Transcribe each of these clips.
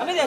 அமைதியா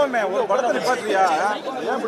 மோகமே ஒரு படத்தை நிப்பாட்டுறியா ஏன்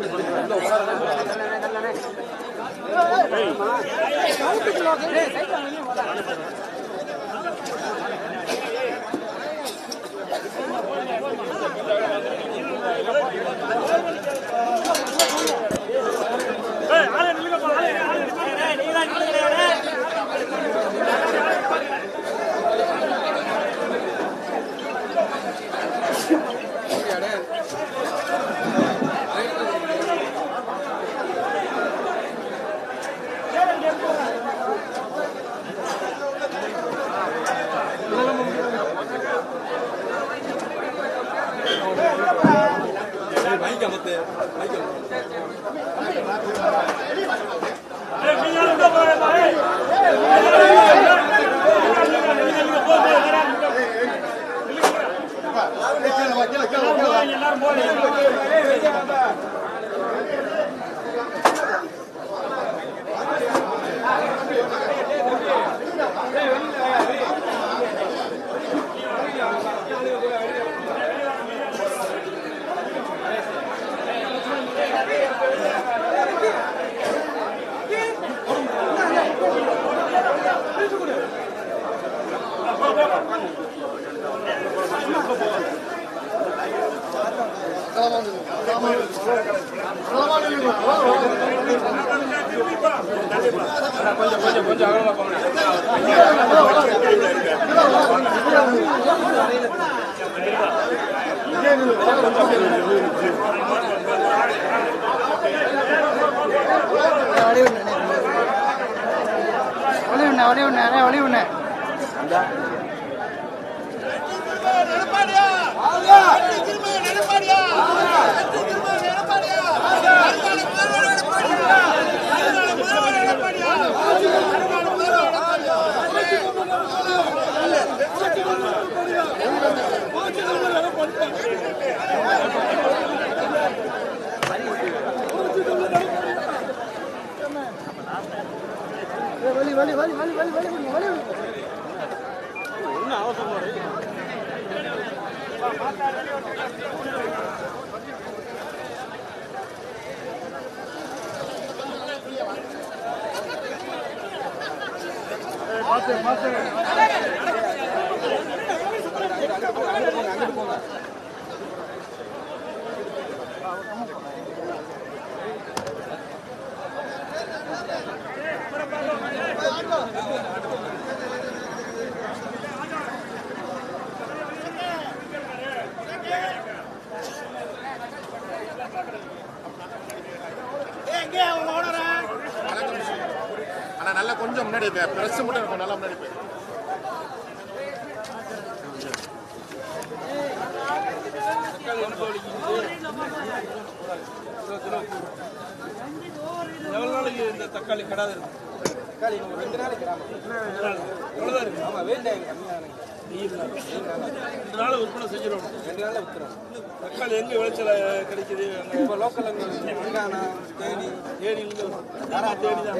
இப்படி பண்ற? ஒளி உண்ண ஒளி உண்ண ஒளி வலி வலி வலி வலி வலி வலி வலி மாத்து மாத்து நல்லா கொஞ்சம் முன்னாடி பிரஸ் மட்டும் இருக்கும். நல்லா முன்னாடி போய். எவ்வளோ நாளைக்கு இந்த தக்காளி கடாது இருக்கும் தக்காளி இன்னும் ரெண்டு நாளைக்கு எவ்வளோதான் இருக்கு ஆமாம் ரெண்டு நாள் விற்பனை செஞ்சிடும் ரெண்டு நாளில் விற்றுறோம் தக்காளி எங்கே விளைச்சல கிடைக்குது? இப்போ தெலுங்கானா தேனி வரும். தேனி தான்.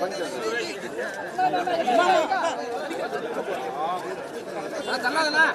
இருக்கலாம் இதெல்லாம்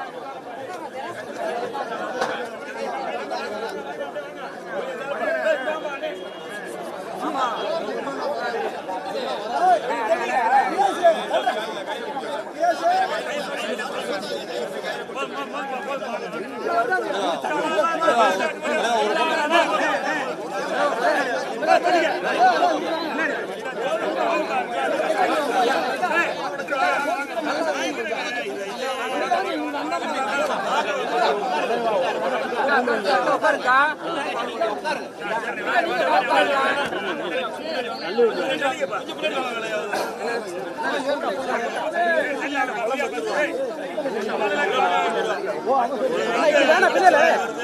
அதிகமாக விளையுது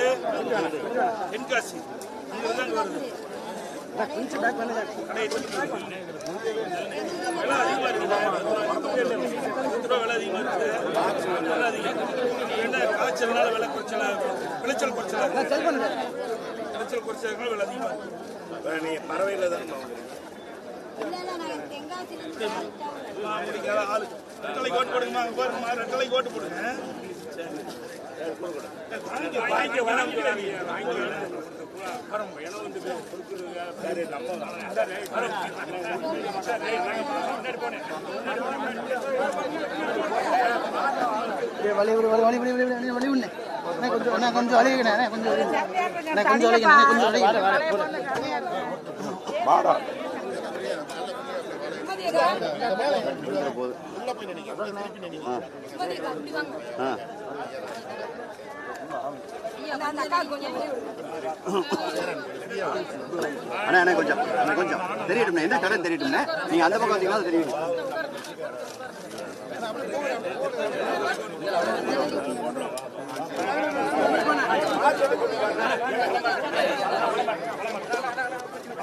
தென்காசி இங்கதான் வருது கடை இருக்கு. விலை அதிகமா இருக்குது. பத்து ரூபா விலை அதிகமாக இருக்குது. விலை அதிகம். என்ன காய்ச்சல்னால விலை குறைச்சலா இருக்கும். விளைச்சல் குறைச்சலா இருக்கும். விளைச்சல் குறைச்சதுனால விலை அதிகமா இருக்கு. நீங்க பறவையில தான் முடிக்காத ஆளு ரெட்டலைக்கு ஓட்டு போடுங்கம்மா அங்க பாருங்கம்மா ரெட்டலைக்கு ஓட்டு போடுங்க சரி கொஞ்சம் கொஞ்சம் வலிக்கண்ணே கொஞ்சம் கொஞ்சம் வலிக்கண்ணே கொஞ்சம் வலி அண்ணா அண்ணா கொஞ்சம் அண்ணா கொஞ்சம். தெரியட்டும்ண்ணே என்ன கடன் தெரியட்டும்ண்ணே? நீங்க அந்த பக்கம் வந்தீங்கன்னா அது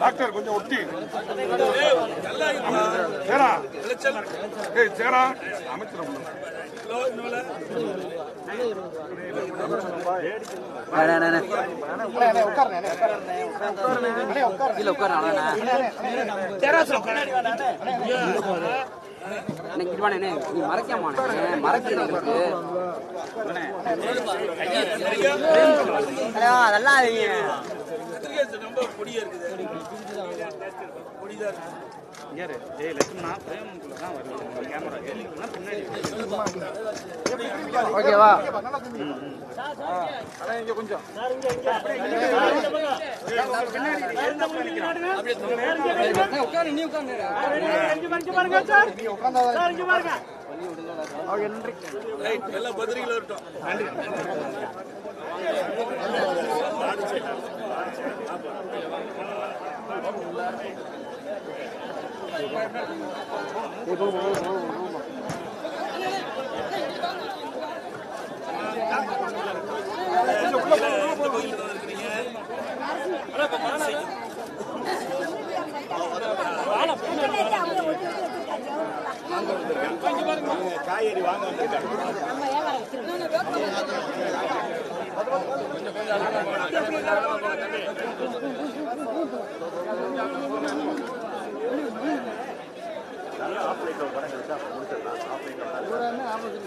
டாக்டர் கொஞ்சம் ஒட்டி. உட்காருண்ணே சேரா. உட்காருண்ணே ஆ மறைக்க தெரியும் உட்கார்ந்து வேலையை சேரா ஏய் சேரா அமைச்சிடும் அண்ணே அண்ணே அண்ணே உட்காருண்ணே அண்ணே உட்காருண்ணே கீழே உட்காருண்ணே அண்ணே கிட்ட வாண்ணே நீ மறைக்காமாண்ணே மறைக்கிறீங்களுக்கு அதெல்லாம் ரொம்ப பொடியா இருக்குது பொடிதான் இருக்கு. ஓகேவா இங்க கொஞ்சம் உட்காரு நீ உட்காரு ரைட் எல்லாம் பத்திரிகையில் வரட்டும் காய்கறி வாங்க வந்திருக்காங்க. அதனால ஆஃப்லைன் படம் எடுத்து அப்போ முடிச்சிடலாம். ஆஃப்லைன்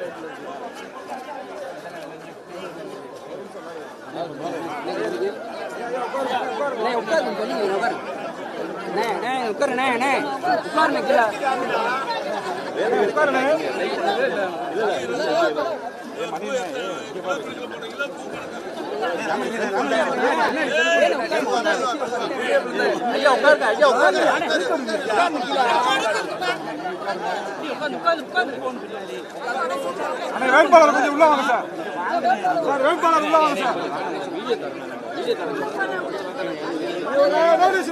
அண்ணே வேட்பாளர் கொஞ்சம் உள்ள வாங்க சார். சார் வேட்பாளர் உள்ள வாங்க சார். ஐயோ, நோட்டீஸ்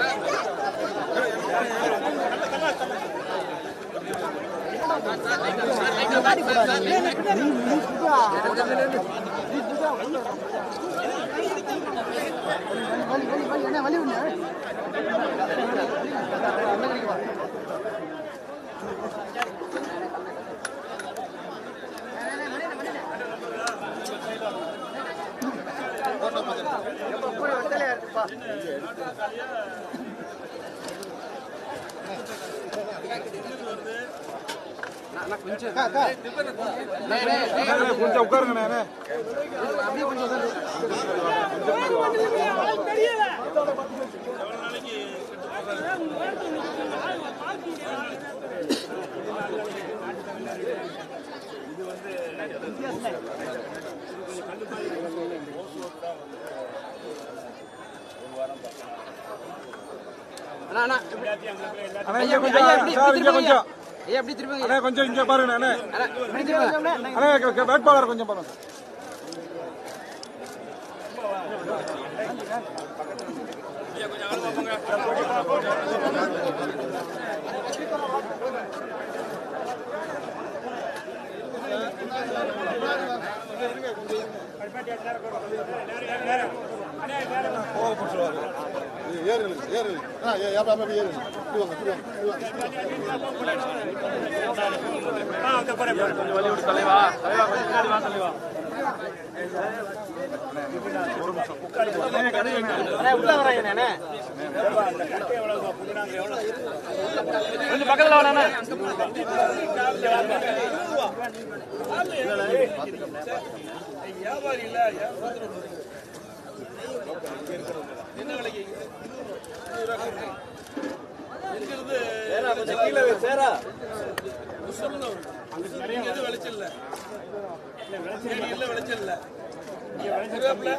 நோட்டீஸ் கொஞ்சம் உட்காருங்க அண்ணே. அண்ணா இங்க கொஞ்சம். சார் இங்க. கொஞ்சம் அண்ணே கொஞ்சம் இங்க பாருங்க அண்ணே. அண்ணே வேட்பாளர் கொஞ்சம் பாருங்க. கோவப்படுத்துவாரு ஏறுகளுக்கு ஏறுகளுக்கு ஆ ஏறுங்க கொஞ்சம் வழி விட்டு தலைவா தலைவா கொஞ்சம் தலைவா தலைவா வியாபாரி இல்ல என்ன விலைக்கு சொல்லுங்க அவருக்கு. இங்க எதுவும் விளைச்சல் இல்ல சரி, இல்ல விளைச்சல் இல்லை கருவேப்பிலை?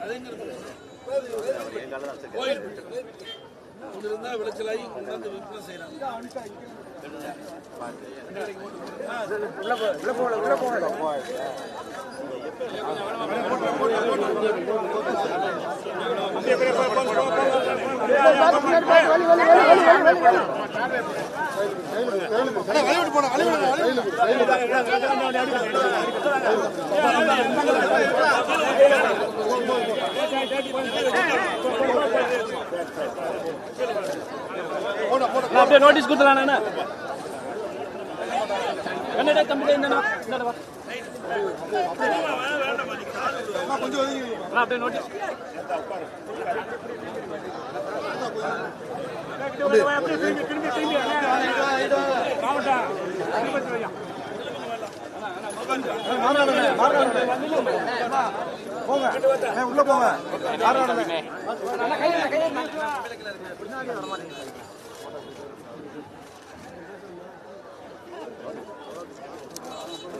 அது எங்க இருக்கு? கோயில் இங்க இருந்தா விளைச்சலாகி கொண்டாந்து விற்பனை செய்யறாங்க அப்படியே நோட்டீஸ் கொடுத்துலாம் என்ன? கண்ணடா தம்பி என்னண்ணா அப்படியே நோட்டீஸ். அப்படியே திரும்பி திரும்பி திரும்பி மாவட்டா போங்க உள்ள போங்க மாறாடனே அண்ணே,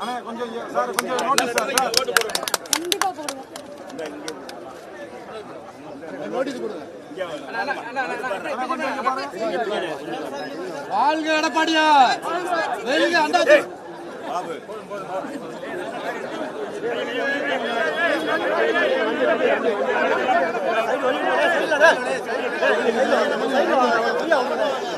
அண்ணே, கொஞ்சம் சார் கொஞ்சம் நோட்டீஸ் சார் வாழ்க எடப்பாடியா வெல்க அண்டாச்சி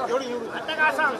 அட்டகாசம்.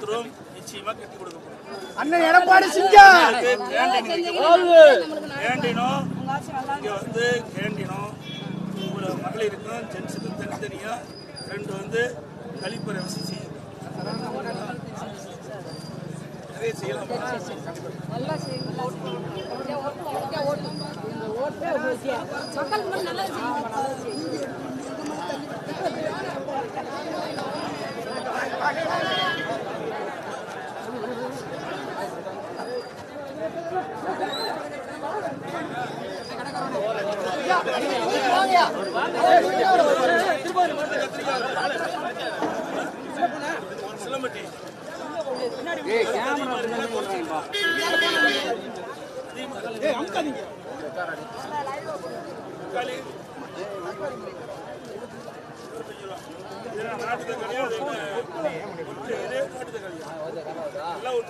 பாத்ரூம் நிச்சயமா கட்டி கொடுக்க அண்ணன் எடப்பாடி சிங்கா கேண்டினும். இங்க வந்து கேண்டினும். ஒரு மகளிருக்கும் ஜென்ஸுக்கும் தனித்தனியா ரெண்டு வந்து கழிப்பறை வசதி நிறைய செய்யலாம்? நல்லா செய்யுங்க மக்களுக்கு மட்டும் நல்லது செய்யுங்க சிலம்பட்டி தக்காளி இதெல்லாம் நாட்டு தக்காளியா அது என்ன ஒட்டு இது நாட்டு தக்காளியா எல்லாம் ஒட்டு தான் நாட்டு தக்காளியெல்லாம்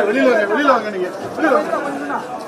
வெளியில வாங்க வெளியில வாங்க நீங்க. வெளியில வாங்க.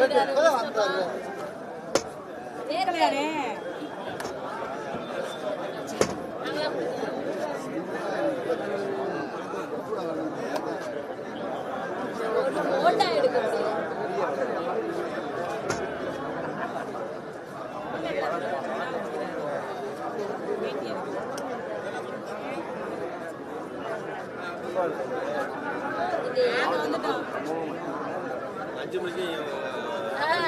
அஞ்சு மணிக்கு அஞ்சு மணிக்கு நீங்க எப்ப இவங்களை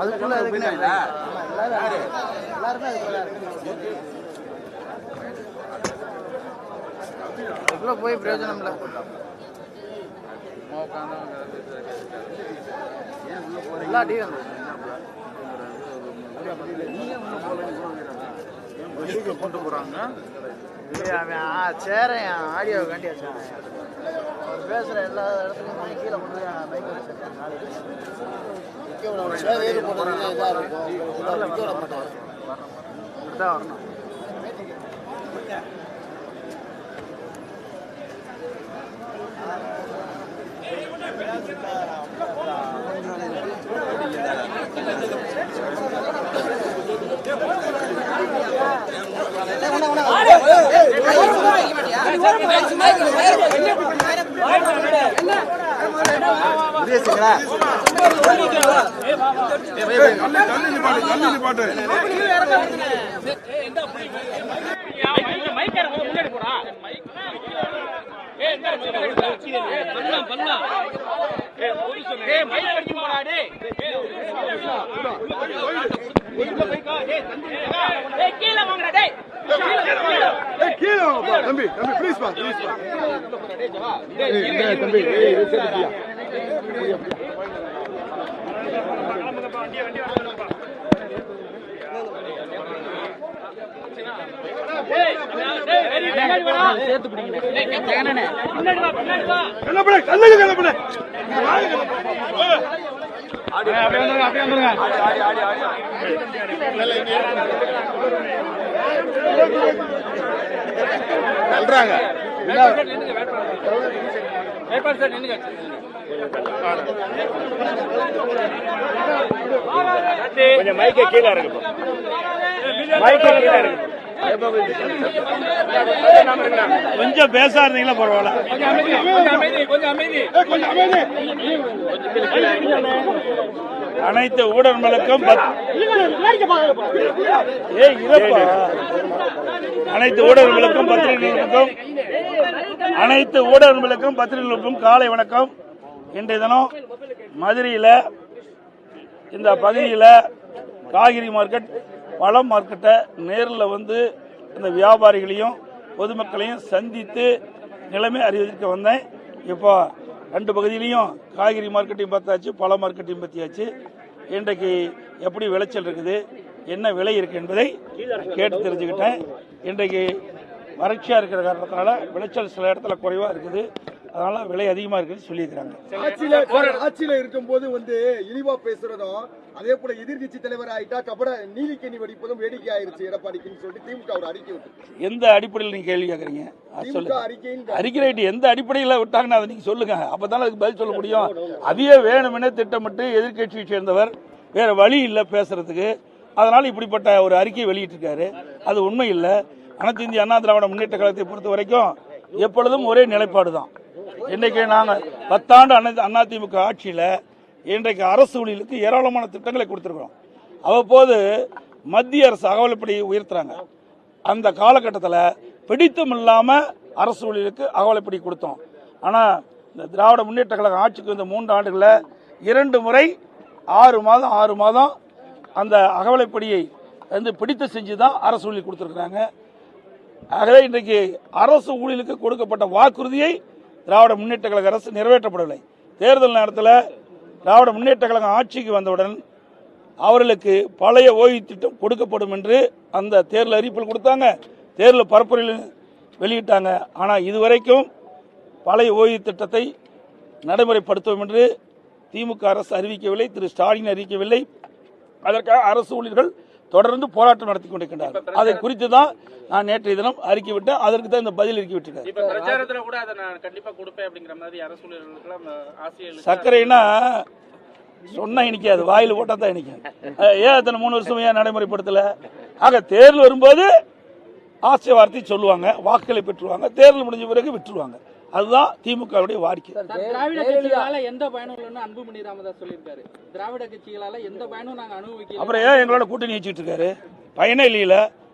அதுக்குள்ள? எல்லாரும் எல்லாருமே அதுக்குள்ள போய் பிரயோஜனம் இல்லை. எல்லா டீ வந்து கொண்டு போறாங்க. சேரேன். ஆடியோ காண்டி வச்சேன் அவர் பேசுகிற எல்லா இடத்துலையும் கீழே கொண்டு போய் பைக் வச்சிருக்கேன் தான் வரணும் மைக்கார முன்னாடி பாட்டு ஏய் இந்த பண்ணலாம் பண்ணலாம் ஏய் மைக் அடிச்சு போடா கீழ தம்பி தம்பி ப்ளீஸ் பா ப்ளீஸ் தம்பி சேர்த்து பிடிக்கணும் முன்னாடி வா முன்னாடி வா கண்ணப்பட கண்ணுக்கு கண்ணப்பட தள்ளுறாங்க. வேட்பாளர் சார் நின்னுங்க. கொஞ்சம் மைக்க கீழே இருக்கு மைக்க கீழே இருக்கு கொஞ்சம் பேசா இருந்தீங்களா பரவாயில்ல. அனைத்து ஊடகங்களுக்கும் பத்- ஏய் அனைத்து ஊடகங்களுக்கும் பத்திரிகைகளுக்கும் அனைத்து ஊடகங்களுக்கும் பத்திரிகைகளுக்கும் காலை வணக்கம். இன்றைய தினம் மதுரையில் இந்த பகுதியில் காய்கறி மார்க்கெட் பழம் மார்க்கெட்டை நேரில் வந்து இந்த வியாபாரிகளையும் பொதுமக்களையும் சந்தித்து நிலைமை அறிவதற்கு வந்தேன். இப்போ ரெண்டு பகுதியிலையும் காய்கறி மார்க்கெட்டையும் பார்த்தாச்சு பழ மார்க்கெட்டையும் பற்றியாச்சு இன்றைக்கு எப்படி விளைச்சல் இருக்குது என்ன விலை இருக்கு என்பதை கேட்டு தெரிஞ்சுக்கிட்டேன். இன்றைக்கு வறட்சியாக இருக்கிற காரணத்தினால விளைச்சல் சில இடத்துல குறைவாக இருக்குது. அதனால விலை அதிகமா இருக்குன்னு சொல்லியிருக்கிறாங்க. ஆட்சியில ஆட்சியில இருக்கும்போது வந்து இழிவா பேசுறதும் அதே போல எதிர்க்கட்சி தலைவர் ஆயிட்டா கபட நீலிக்கணி வெடிப்பதும் வேடிக்கை ஆயிருச்சு எடப்பாடிக்குன்னு சொல்லிட்டு திமுக ஒரு அறிக்கை விட்டு எந்த அடிப்படையில் நீங்க கேள்வி அறிக்கையின் அறிக்கை எந்த அடிப்படையில் விட்டாங்கன்னு அதை நீங்க சொல்லுங்க. அப்பதானே அதுக்கு பதில் சொல்ல முடியும். அதையே வேணுமெனே திட்டமிட்டு எதிர்க்கட்சியை சேர்ந்தவர் வேற வழி இல்லை பேசுறதுக்கு. அதனால இப்படிப்பட்ட ஒரு அறிக்கையை வெளியிட்டிருக்காரு. அது உண்மை இல்லை. அனைத்து இந்திய அண்ணா திராவிட முன்னேற்ற கழகத்தை பொறுத்த வரைக்கும் எப்பொழுதும் ஒரே நிலைப்பாடு தான் இன்றைக்கி நாங்கள் பத்தாண்டு அண்ணா அதிமுக ஆட்சியில் இன்றைக்கு அரசு ஊழியர்களுக்கு ஏராளமான திட்டங்களை கொடுத்துருக்குறோம். அவ்வப்போது மத்திய அரசு அகவலைப்படி உயர்த்துறாங்க. அந்த காலகட்டத்தில் பிடித்தம் இல்லாமல் அரசு ஊழியர்களுக்கு அகவலைப்படி கொடுத்தோம். ஆனால் இந்த திராவிட முன்னேற்ற கழகம் ஆட்சிக்கு இந்த மூன்று ஆண்டுகளில் இரண்டு முறை ஆறு மாதம் ஆறு மாதம் அந்த அகவலைப்படியை வந்து பிடித்து செஞ்சு தான் அரசு ஊழியர் கொடுத்துருக்குறாங்க. ஆகவே இன்றைக்கு அரசு ஊழியர்களுக்கு கொடுக்கப்பட்ட வாக்குறுதியை திராவிட முன்னேற்ற கழக அரசு நிறைவேற்றப்படவில்லை. தேர்தல் நேரத்தில் திராவிட முன்னேற்ற கழகம் ஆட்சிக்கு வந்தவுடன் அவர்களுக்கு பழைய ஓய்வு திட்டம் கொடுக்கப்படும் என்று அந்த தேர்தல் அறிவிப்பில் கொடுத்தாங்க. தேர்தல் பரப்புரையில் வெளியிட்டாங்க. ஆனால் இதுவரைக்கும் பழைய ஓய்வு திட்டத்தை நடைமுறைப்படுத்துவோம் என்று திமுக அரசு அறிவிக்கவில்லை திரு ஸ்டாலின் அறிவிக்கவில்லை. அதற்காக அரசு ஊழியர்கள் தொடர்ந்து போராட்டம் நடத்தி கொண்டிருக்கின்றார்கள். அதை குறித்து தான் நான் நேற்றைய தினம் அறிக்கை விட்டேன் அதற்கு தான் இந்த பதில் அதை ஊழியர்களுக்கெல்லாம் ஆசிரியர்களுக்கு சர்க்கரைனா சொன்னா இனிக்காது வாயில் போட்டா தான் இனிக்கும் ஏன் அத்தனை மூணு வருஷம் ஏன் நடைமுறைப்படுத்தல? ஆக தேர்தல் வரும்போது ஆசை வார்த்தை சொல்லுவாங்க வாக்குகளை பெற்றுருவாங்க தேர்தல் முடிஞ்ச பிறகு விட்டுருவாங்க. அதுதான் திமுகவுடைய வாடிக்கை. திராவிட கட்சிகளால எந்த பயனும் இல்லைன்னு அன்புமணி ராமதாஸ் சொல்லியிருக்காரு. திராவிட கட்சிகளால எந்த பயனும் நாங்க அனுபவிக்கல. அப்புறம் ஏன் எங்களோட கூட்டணி வச்சுட்டு இருக்காரு? பயனே இல்லையில.